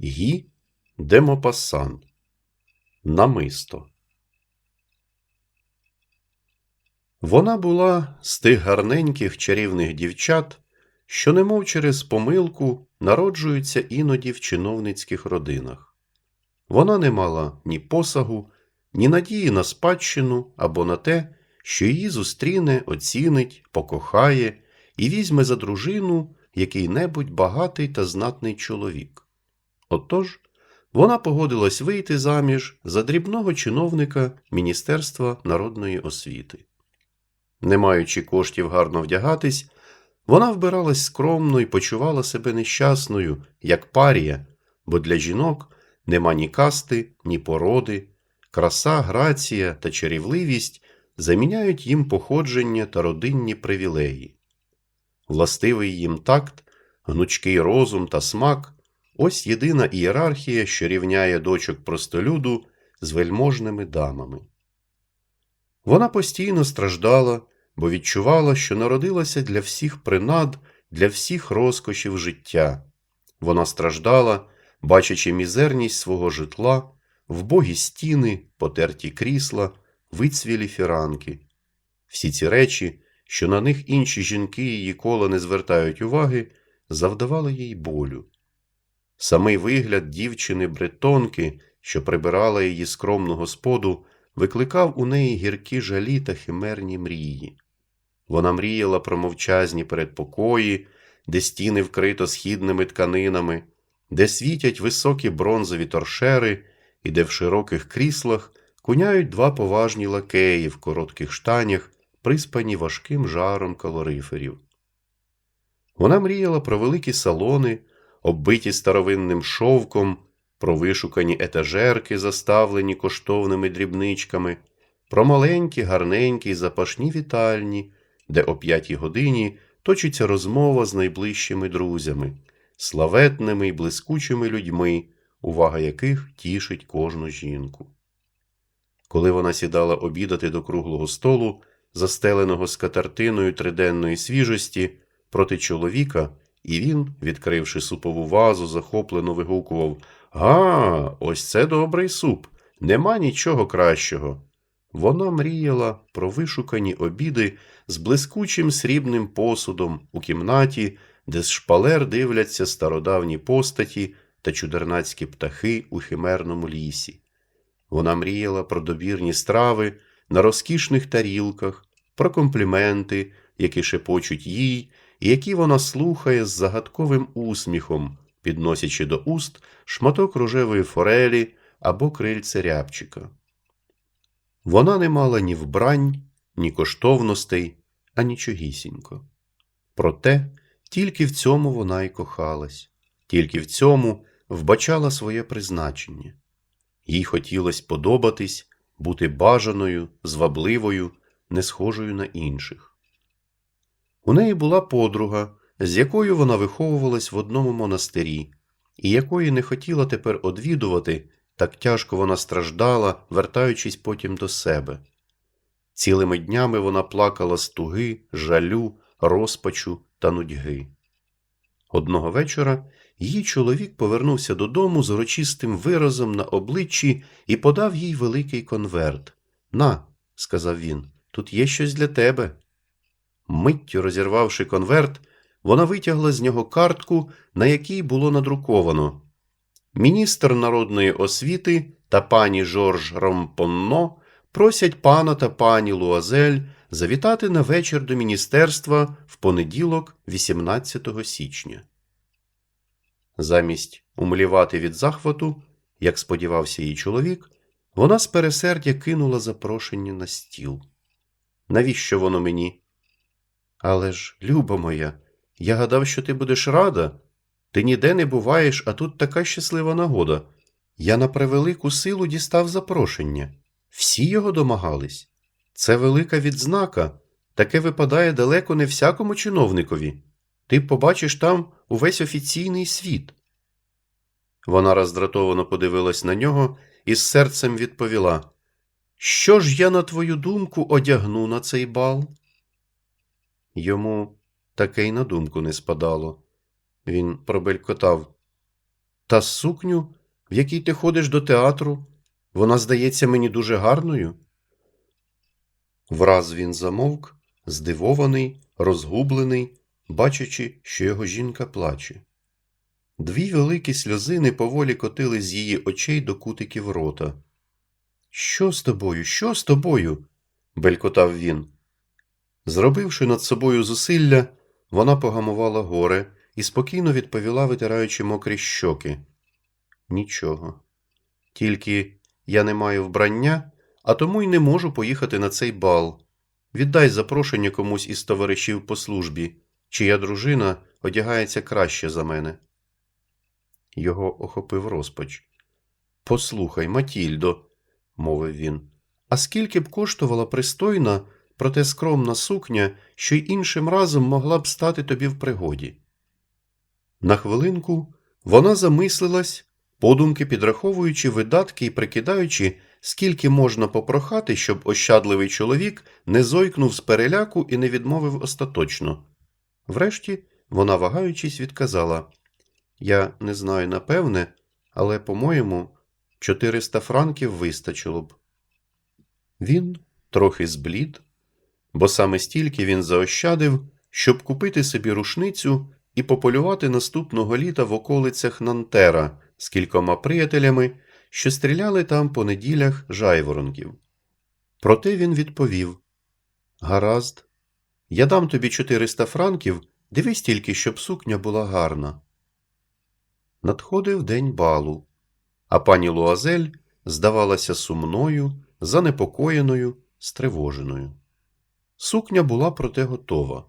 Гі Демопасан. Намисто. Вона була з тих гарненьких чарівних дівчат, що, немов через помилку, народжуються іноді в чиновницьких родинах. Вона не мала ні посагу, ні надії на спадщину або на те, що її зустріне, оцінить, покохає і візьме за дружину який-небудь багатий та знатний чоловік. Отож, вона погодилась вийти заміж за дрібного чиновника Міністерства народної освіти. Не маючи коштів гарно вдягатись, вона вбиралась скромно і почувала себе нещасною, як парія, бо для жінок нема ні касти, ні породи, краса, грація та чарівливість заміняють їм походження та родинні привілеї. Властивий їм такт, гнучкий розум та смак ось єдина ієрархія, що рівняє дочок простолюду з вельможними дамами. Вона постійно страждала, бо відчувала, що народилася для всіх принад, для всіх розкошів життя. Вона страждала, бачачи мізерність свого житла, вбогі стіни, потерті крісла, вицвілі фіранки. Всі ці речі, що на них інші жінки її кола не звертають уваги, завдавали їй болю. Самий вигляд дівчини бретонки, що прибирала її скромну господу, викликав у неї гіркі жалі та химерні мрії. Вона мріяла про мовчазні передпокої, де стіни вкрито східними тканинами, де світять високі бронзові торшери і де в широких кріслах куняють два поважні лакеї в коротких штанях, приспані важким жаром калориферів. Вона мріяла про великі салони, оббиті старовинним шовком, про вишукані етажерки, заставлені коштовними дрібничками, про маленькі, гарненькі, запашні вітальні, де о п'ятій годині точиться розмова з найближчими друзями, славетними й блискучими людьми, увага яких тішить кожну жінку. Коли вона сідала обідати до круглого столу, застеленого скатертиною триденної свіжості, проти чоловіка, і він, відкривши супову вазу, захоплено вигукував Га, ось це добрий суп, нема нічого кращого. Вона мріяла про вишукані обіди з блискучим срібним посудом у кімнаті, де з шпалер дивляться стародавні постаті та чудернацькі птахи у химерному лісі. Вона мріяла про добірні страви на розкішних тарілках, про компліменти, які шепочуть їй, які вона слухає з загадковим усміхом, підносячи до уст шматок рожевої форелі або крильце рябчика. Вона не мала ні вбрань, ні коштовностей, а нічогісінько. Проте тільки в цьому вона й кохалась, тільки в цьому вбачала своє призначення. Їй хотілося подобатись, бути бажаною, звабливою, не схожою на інших. У неї була подруга, з якою вона виховувалась в одному монастирі, і якої не хотіла тепер одвідувати, так тяжко вона страждала, вертаючись потім до себе. Цілими днями вона плакала з туги, жалю, розпачу та нудьги. Одного вечора її чоловік повернувся додому з урочистим виразом на обличчі і подав їй великий конверт. На, сказав він, тут є щось для тебе. Миттю розірвавши конверт, вона витягла з нього картку, на якій було надруковано Міністр народної освіти та пані Жорж Ромпонно просять пана та пані Луазель завітати на вечір до міністерства в понеділок, 18 січня. Замість умлівати від захвату, як сподівався її чоловік, вона з пересердя кинула запрошення на стіл. Навіщо воно мені? Але ж, люба моя, я гадав, що ти будеш рада. Ти ніде не буваєш, а тут така щаслива нагода. Я на превелику силу дістав запрошення. Всі його домагались. Це велика відзнака. Таке випадає далеко не всякому чиновникові. Ти побачиш там увесь офіційний світ. Вона роздратовано подивилась на нього і з серцем відповіла Що ж я, на твою думку, одягну на цей бал? Йому таке й на думку не спадало. Він пробелькотав. Та сукню, в якій ти ходиш до театру, вона здається мені дуже гарною. Враз він замовк, здивований, розгублений, бачачи, що його жінка плаче. Дві великі сльозини поволі котили з її очей до кутиків рота. Що з тобою? Що з тобою? белькотав він. Зробивши над собою зусилля, вона погамувала горе і спокійно відповіла, витираючи мокрі щоки. Нічого. Тільки я не маю вбрання, а тому й не можу поїхати на цей бал. Віддай запрошення комусь із товаришів по службі, чия дружина одягається краще за мене. Його охопив розпач. Послухай, Матільдо, мовив він, а скільки б коштувала пристойна, проте скромна сукня, що й іншим разом могла б стати тобі в пригоді? На хвилинку вона замислилась, подумки підраховуючи видатки і прикидаючи, скільки можна попрохати, щоб ощадливий чоловік не зойкнув з переляку і не відмовив остаточно. Врешті вона, вагаючись, відказала Я не знаю напевне, але, по-моєму, 400 франків вистачило б. Він трохи зблід, бо саме стільки він заощадив, щоб купити собі рушницю і пополювати наступного літа в околицях Нантера з кількома приятелями, що стріляли там по неділях жайворонків. Проте він відповів Гаразд, я дам тобі 400 франків, дивись тільки, щоб сукня була гарна. Надходив день балу, а пані Луазель здавалася сумною, занепокоєною, стривоженою. Сукня була проте готова.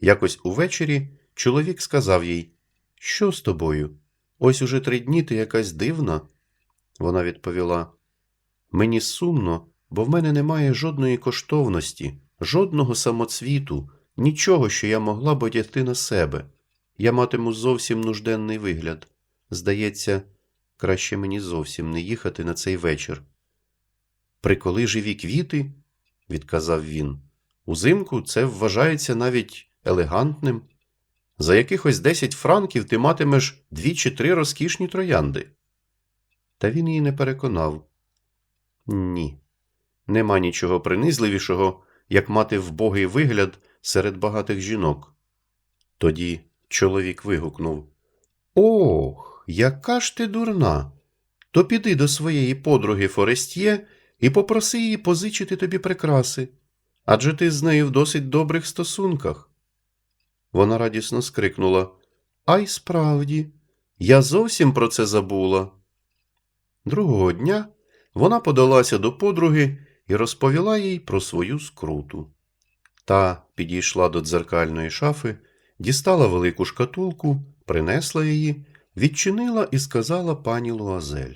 Якось увечері чоловік сказав їй Що з тобою? Ось уже три дні ти якась дивна. Вона відповіла Мені сумно, бо в мене немає жодної коштовності, жодного самоцвіту, нічого, що я могла б одягти на себе. Я матиму зовсім нужденний вигляд. Здається, краще мені зовсім не їхати на цей вечір. Приколи живі квіти, відказав він. Узимку це вважається навіть елегантним. За якихось десять франків ти матимеш дві чи три розкішні троянди. Та він її не переконав. Ні, нема нічого принизливішого, як мати вбогий вигляд серед багатих жінок. Тоді чоловік вигукнув Ох, яка ж ти дурна! То піди до своєї подруги Форестє і попроси її позичити тобі прикраси, адже ти з нею в досить добрих стосунках. Вона радісно скрикнула Ай, справді, я зовсім про це забула. Другого дня вона подалася до подруги і розповіла їй про свою скруту. Та підійшла до дзеркальної шафи, дістала велику шкатулку, принесла її, відчинила і сказала пані Луазель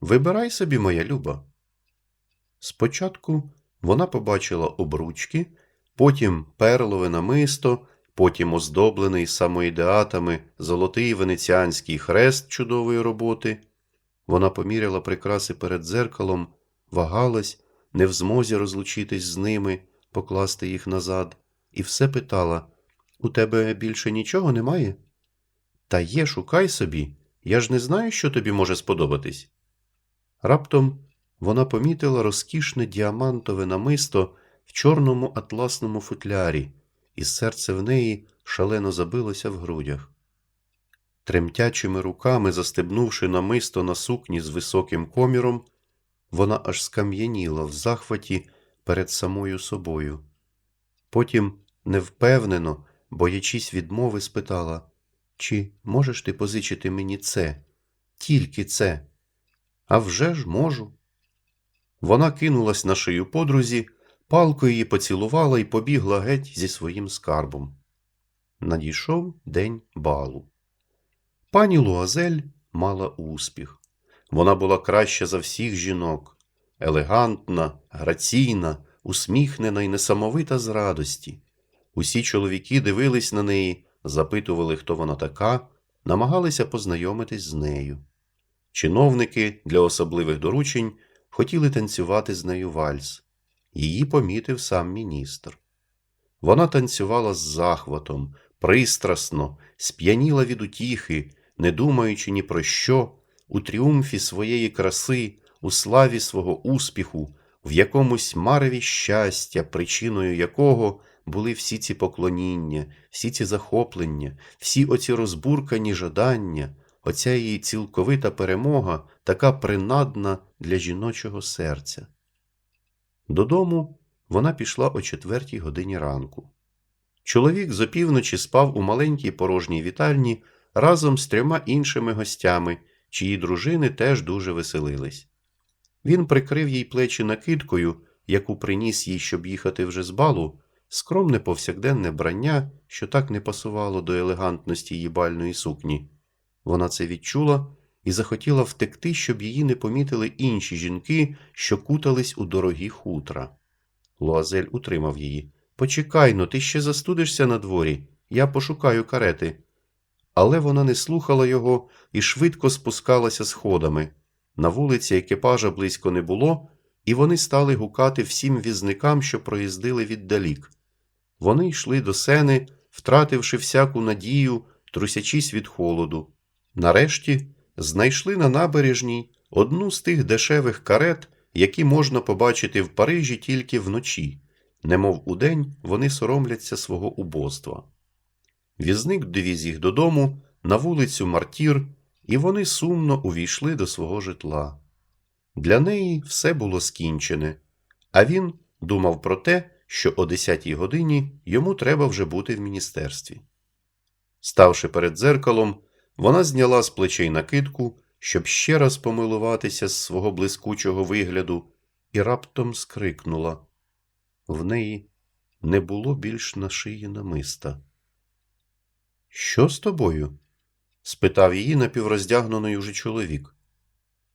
Вибирай собі, моя люба. Спочатку вона побачила обручки, потім перлове намисто, потім оздоблений самоідеатами золотий венеціанський хрест чудової роботи. Вона поміряла прикраси перед дзеркалом, вагалась, не в змозі розлучитись з ними, покласти їх назад, і все питала У тебе більше нічого немає? Та є, шукай собі, я ж не знаю, що тобі може сподобатись. Раптом вона помітила розкішне діамантове намисто в чорному атласному футлярі, і серце в неї шалено забилося в грудях. Тремтячими руками, застебнувши намисто на сукні з високим коміром, вона аж скам'яніла в захваті перед самою собою. Потім, невпевнено, боячись відмови, спитала Чи можеш ти позичити мені це? Тільки це? «А вже ж можу. Вона кинулась на шию подрузі, палко її поцілувала і побігла геть зі своїм скарбом. Надійшов день балу. Пані Луазель мала успіх. Вона була краща за всіх жінок, елегантна, граційна, усміхнена і несамовита з радості. Усі чоловіки дивились на неї, запитували, хто вона така, намагалися познайомитись з нею. Чиновники для особливих доручень хотіли танцювати з нею вальс. Її помітив сам міністр. Вона танцювала з захватом, пристрасно, сп'яніла від утіхи, не думаючи ні про що, у тріумфі своєї краси, у славі свого успіху, в якомусь мареві щастя, причиною якого були всі ці поклоніння, всі ці захоплення, всі оці розбуркані жадання, оця її цілковита перемога, така принадна для жіночого серця. Додому вона пішла о четвертій годині ранку. Чоловік з опівночі спав у маленькій порожній вітальні разом з трьома іншими гостями, чиї дружини теж дуже веселились. Він прикрив їй плечі накидкою, яку приніс їй, щоб їхати вже з балу, скромне повсякденне брання, що так не пасувало до елегантності її бальної сукні. Вона це відчула і захотіла втекти, щоб її не помітили інші жінки, що кутались у дорогі хутра. Луазель утримав її. Почекай но, ти ще застудишся на дворі, я пошукаю карети. Але вона не слухала його і швидко спускалася сходами. На вулиці екіпажа близько не було, і вони стали гукати всім візникам, що проїздили віддалік. Вони йшли до сени, втративши всяку надію, трусячись від холоду. Нарешті знайшли на набережній одну з тих дешевих карет, які можна побачити в Парижі тільки вночі, немов удень вони соромляться свого убоства. Візник довіз їх додому на вулицю Мартір, і вони сумно увійшли до свого житла. Для неї все було скінчене, а він думав про те, що о 10 годині йому треба вже бути в міністерстві. Ставши перед дзеркалом, вона зняла з плечей накидку, щоб ще раз помилуватися з свого блискучого вигляду, і раптом скрикнула. В неї не було більш на шиї намиста. Що з тобою? спитав її напівроздягнений уже чоловік.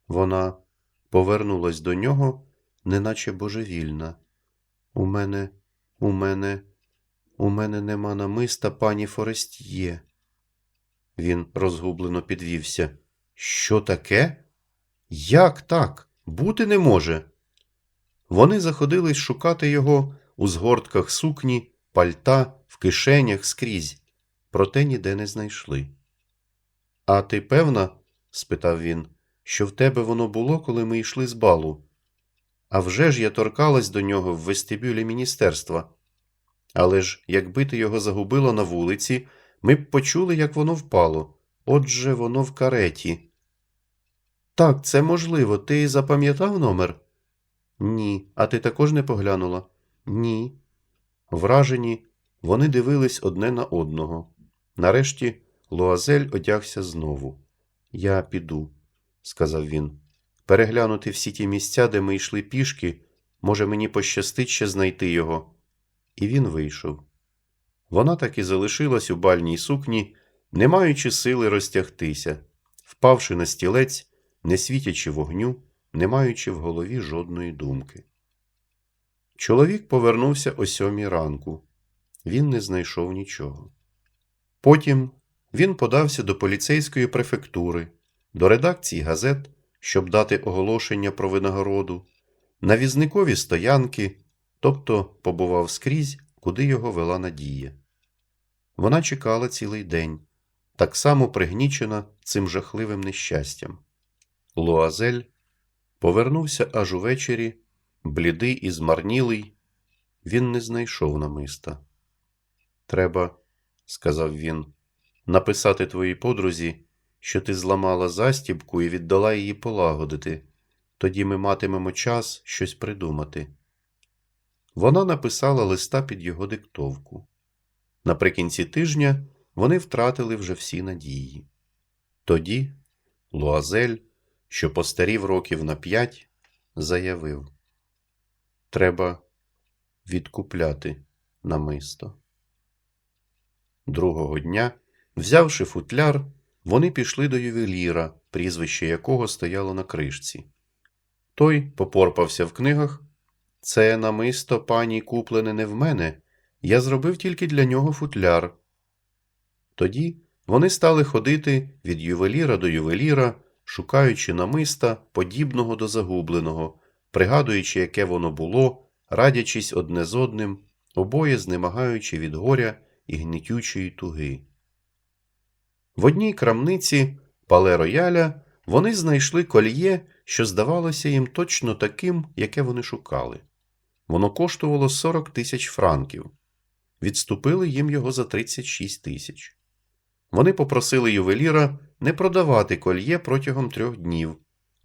Вона повернулась до нього, неначе божевільна. У мене, у мене, у мене нема намиста пані Форестіє. Він розгублено підвівся. Що таке? Як так? Бути не може. Вони заходились шукати його у згортках сукні, пальта, в кишенях скрізь, проте ніде не знайшли. А ти певна? спитав він, що в тебе воно було, коли ми йшли з балу. А вже ж я торкалась до нього в вестибюлі міністерства. Але ж, якби ти його загубила на вулиці, ми б почули, як воно впало. Отже, воно в кареті. Так, це можливо. Ти запам'ятав номер? Ні. А ти також не поглянула? Ні. Вражені, вони дивились одне на одного. Нарешті Луазель одягся знову. Я піду, сказав він. Переглянути всі ті місця, де ми йшли пішки, може, мені пощастить ще знайти його. І він вийшов. Вона так і залишилась у бальній сукні, не маючи сили розтягтися, впавши на стілець, не світячи вогню, не маючи в голові жодної думки. Чоловік повернувся о сьомій ранку. Він не знайшов нічого. Потім він подався до поліцейської префектури, до редакції газет, щоб дати оголошення про винагороду, на візникові стоянки, тобто побував скрізь, куди його вела надія. Вона чекала цілий день, так само пригнічена цим жахливим нещастям. Луазель повернувся аж увечері, блідий і змарнілий. Він не знайшов намиста. Треба, сказав він, написати твоїй подрузі, що ти зламала застібку і віддала її полагодити. Тоді ми матимемо час щось придумати. Вона написала листа під його диктовку. Наприкінці тижня вони втратили вже всі надії. Тоді Луазель, що постарів років на п'ять, заявив Треба відкупляти намисто. Другого дня, взявши футляр, вони пішли до ювеліра, прізвище якого стояло на кришці. Той попорпався в книгах. Це намисто пані куплене не в мене. Я зробив тільки для нього футляр. Тоді вони стали ходити від ювеліра до ювеліра, шукаючи намиста, подібного до загубленого, пригадуючи, яке воно було, радячись одне з одним, обоє знемагаючи від горя і гнітючої туги. В одній крамниці пале рояля вони знайшли кольє, що здавалося їм точно таким, яке вони шукали. Воно коштувало 40 тисяч франків. Відступили їм його за 36 тисяч. Вони попросили ювеліра не продавати кольє протягом трьох днів.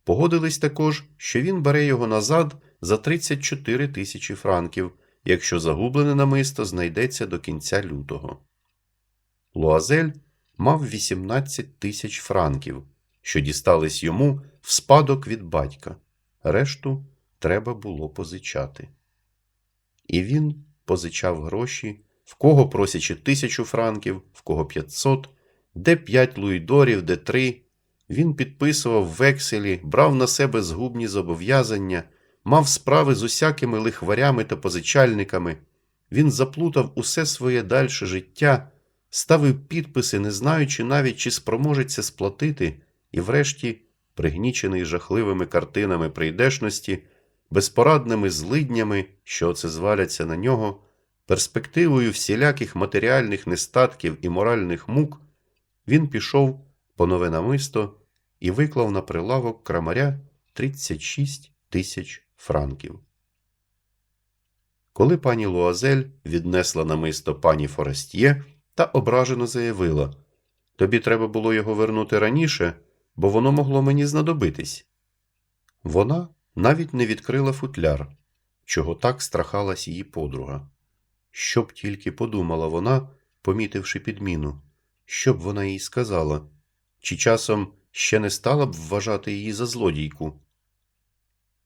Погодились також, що він бере його назад за 34 тисячі франків, якщо загублене намисто знайдеться до кінця лютого. Луазель мав 18 тисяч франків, що дістались йому в спадок від батька. Решту треба було позичати. І він позичав гроші, в кого просячи тисячу франків, в кого 500, де 5 луїдорів, де 3. Він підписував векселі, брав на себе згубні зобов'язання, мав справи з усякими лихварями та позичальниками. Він заплутав усе своє дальше життя, ставив підписи, не знаючи навіть, чи спроможеться сплатити, і врешті, пригнічений жахливими картинами прийдешності, безпорадними злиднями, що оце зваляться на нього, перспективою всіляких матеріальних нестатків і моральних мук, він пішов по нове намисто і виклав на прилавок крамаря 36 тисяч франків. Коли пані Луазель віднесла намисто пані Форестє та ображено заявила Тобі треба було його вернути раніше, бо воно могло мені знадобитись. Вона навіть не відкрила футляр, чого так страхалась її подруга. Що б тільки подумала вона, помітивши підміну, що б вона їй сказала, чи часом ще не стала б вважати її за злодійку.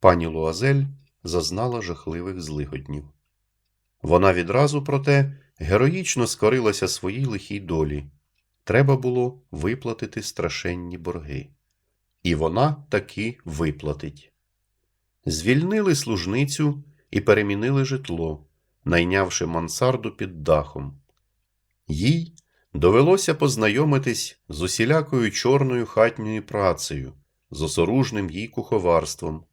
Пані Луазель зазнала жахливих злигоднів. Вона відразу, проте, героїчно скорилася своїй лихій долі. Треба було виплатити страшенні борги. І вона таки виплатить. Звільнили служницю і перемінили житло, найнявши мансарду під дахом. Їй довелося познайомитись з усілякою чорною хатньою працею, з осоружним їй куховарством.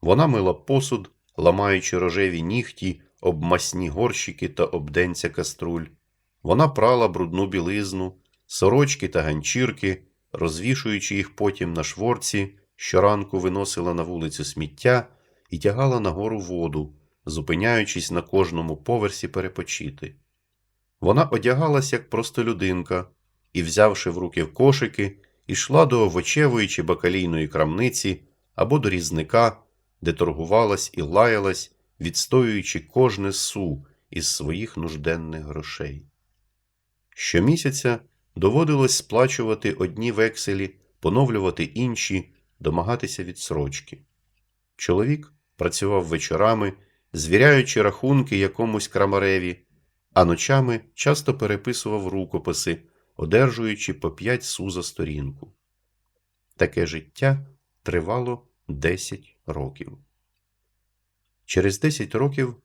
Вона мила посуд, ламаючи рожеві нігті, об масні горщики та обденця каструль. Вона прала брудну білизну, сорочки та ганчірки, розвішуючи їх потім на шворці, щоранку виносила на вулицю сміття і тягала нагору воду, зупиняючись на кожному поверсі перепочити. Вона одягалась як простолюдинка і, взявши в руки кошики, ішла до овочевої чи бакалійної крамниці або до різника, де торгувалась і лаялась, відстоюючи кожне су із своїх нужденних грошей. Щомісяця доводилось сплачувати одні векселі, поновлювати інші, домагатися відсрочки. Чоловік працював вечорами, звіряючи рахунки якомусь крамареві, а ночами часто переписував рукописи, одержуючи по п'ять су за сторінку. Таке життя тривало 10 років. Через 10 років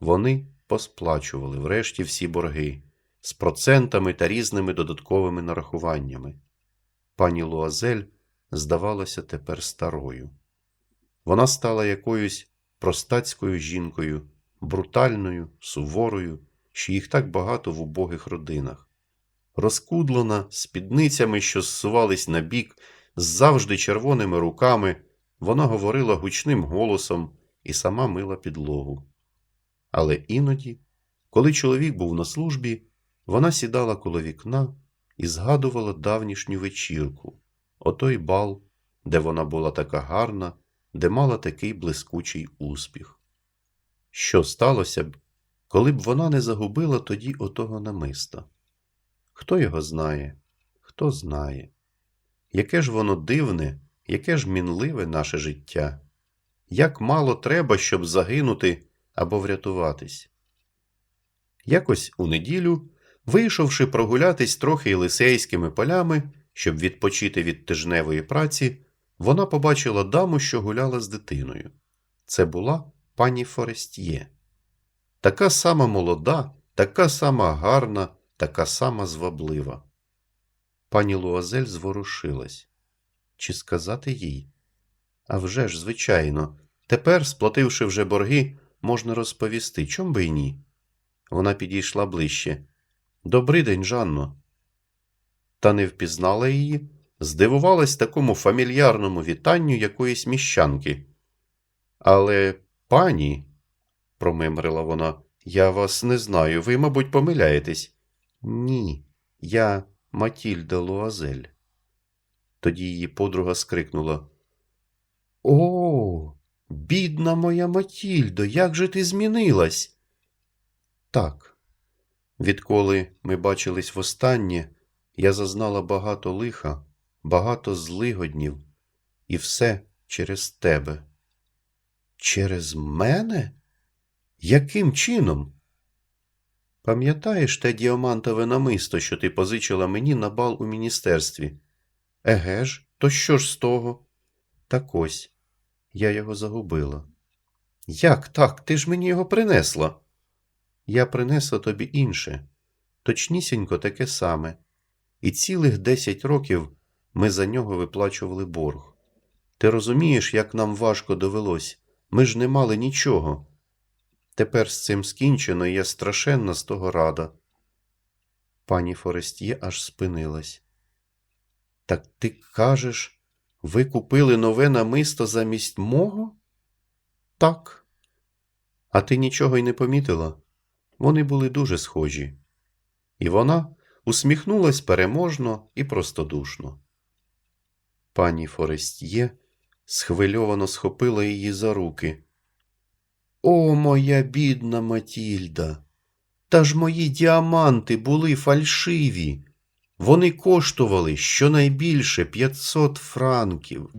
вони посплачували врешті всі борги з процентами та різними додатковими нарахуваннями. Пані Луазель здавалася тепер старою. Вона стала якоюсь простацькою жінкою, брутальною, суворою, що їх так багато в убогих родинах. Розкудлена, спідницями, що зсувались на бік, з завжди червоними руками, вона говорила гучним голосом і сама мила підлогу. Але іноді, коли чоловік був на службі, вона сідала коло вікна і згадувала давнішню вечірку, отой бал, де вона була така гарна, де мала такий блискучий успіх. Що сталося б, коли б вона не загубила тоді отого намиста? Хто його знає, хто знає, яке ж воно дивне, яке ж мінливе наше життя, як мало треба, щоб загинути або врятуватись. Якось у неділю, вийшовши прогулятись трохи Єлисейськими полями, щоб відпочити від тижневої праці, вона побачила даму, що гуляла з дитиною. Це була пані Форестіє. Така сама молода, така сама гарна, така сама зваблива. Пані Луазель зворушилась. Чи сказати їй? А вже ж, звичайно, тепер, сплативши вже борги, можна розповісти, чом би й ні. Вона підійшла ближче. Добрий день, Жанно. та не впізнала її, здивувалась такому фамільярному вітанню якоїсь міщанки. Але, пані, промимрила вона, я вас не знаю, ви, мабуть, помиляєтесь. Ні, я Матільда Луазель. Тоді її подруга скрикнула. О, бідна моя Матільдо, як же ти змінилась? Так. Відколи ми бачились востаннє, я зазнала багато лиха, багато злигоднів, і все через тебе. Через мене? Яким чином? Пам'ятаєш те діамантове намисто, що ти позичила мені на бал у міністерстві? Еге ж, то що ж з того? Так ось, я його загубила. Як так? Ти ж мені його принесла? Я принесла тобі інше, точнісінько таке саме, і цілих десять років ми за нього виплачували борг. Ти розумієш, як нам важко довелось? Ми ж не мали нічого. Тепер з цим скінчено, і я страшенно з того рада. Пані Форестє аж спинилась. Так ти кажеш, ви купили нове намисто замість мого? Так. А ти нічого й не помітила? Вони були дуже схожі. І вона усміхнулась переможно і простодушно. Пані Форестьє схвильовано схопила її за руки. О, моя бідна Матільда! Та ж мої діаманти були фальшиві. Вони коштували щонайбільше 500 франків.